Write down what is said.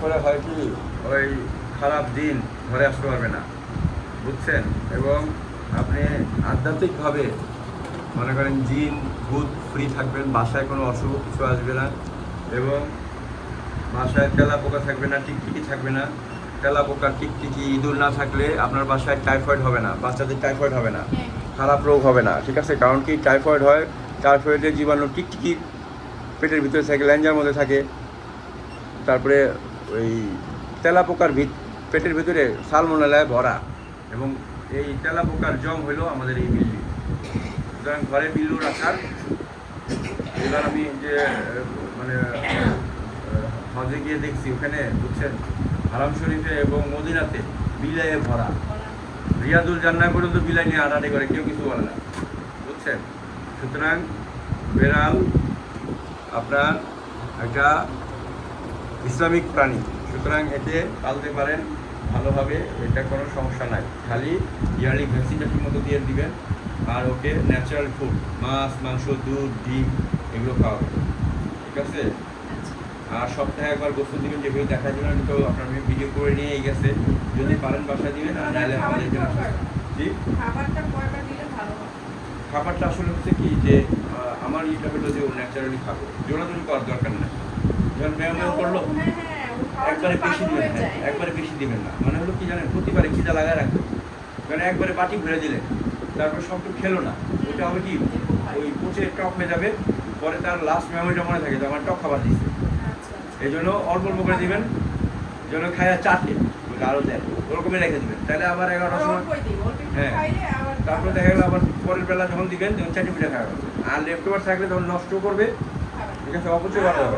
পরে হয় কি ওই খারাপ দিন ঘরে আসতে পারবে না বুঝছেন? এবং আপনি আধ্যাত্মিকভাবে মনে করেন জিন ভূত ফ্রি থাকবেন বাসায় কোনো অশুভ কিছু আসবে না এবং বাসায় তেলা পোকা থাকবে না টিকটিকি থাকবে না। তেলা পোকা টিকটিকি ইঁদুর না থাকলে আপনার বাসায় টাইফয়েড হবে না বাচ্চাদের টাইফয়েড হবে না হ্যাঁ। খারাপ রোগ হবে না ঠিক আছে? কারণ কি টাইফয়েড হয় টাইফয়েডের জীবাণু টিকটিকি পেটের ভিতরে থাকে ল্যাঞ্জার মধ্যে থাকে। তারপরে ওই তেলা পোকার ভিত পেটের ভিতরে সালমোনালায় ভরা এবং এই তেলা পোকার জম হলো আমাদের এই বিল্লি সুতরাং ঘরে বিল্লু রাখার এবার আমি যে মানে হজে গিয়ে দেখছি, ওখানে বুঝছেন, হারাম শরীফে এবং মদিনাতে বিলাইয়ে ভরা। রিয়াদুল জান্নায় পর্যন্ত বিলাই নিয়ে আড়াআড়ি করে, কেউ কিছু বলে না। বুঝছেন? সুতরাং বেড়াল, আপনার, একটা ইসলামিক প্রাণী। সুতরাং এতে পালতে পারেন ভালোভাবে এটা কোনো সমস্যা নাই। খালি ইয়ারলি ভ্যাকসিনটা ঠিকমতো দিয়ে দিবেন আর ওকে ন্যাচারাল ফুড মাছ মাংস দুধ ডিম এগুলো খাওয়াবেন। ঠিক আছে? আর সপ্তাহে একবার গোসল দিবেন যেভাবে দেখা যাবে তো আপনার মেয়ে ভিডিও করে নিয়ে গেছে। যদি পারেন বাসা দিবেন আর নাহলে আমাদের জন্য খাবারটা আসলে হচ্ছে কি যে আমার ইটা হলো যে ও ন্যাচারালি খাব জোরাজোরি করার দরকার নেই। যখন ব্যায়াম ব্যায়াম করল হ্যাঁ, হ্যাঁ, একবারে বেশি দিবেন হয়ে হ্যাঁ, একবারে বেশি দিবেন না। মানে হলো কি জানেন প্রতিবারে খিদা লাগায় রাখবেন মানে একবারে বাটি ভরে দিলেন তারপর সব তো খেলো না। ওইটা হবে কি ওই পচে টক হয়ে যাবে পরে তার লাস্ট মেমোরিটা মনে থাকে যে আমার টক খাবার দিচ্ছে। এই জন্য অল্প অল্প করে দিবেন যেন খায়া চাটে আরও দেয় ওরকমই রেখে দিবেন। তাহলে আবার এগারোটার সময় হ্যাঁ। তারপরে দেখা গেলো আবার পরের বেলা যখন দিবেন তখন চাটি পিঠা খাওয়া আর লেফট ওভার থাকলে তখন নষ্ট করবে। ঠিক আছে অপচয় করা না। তো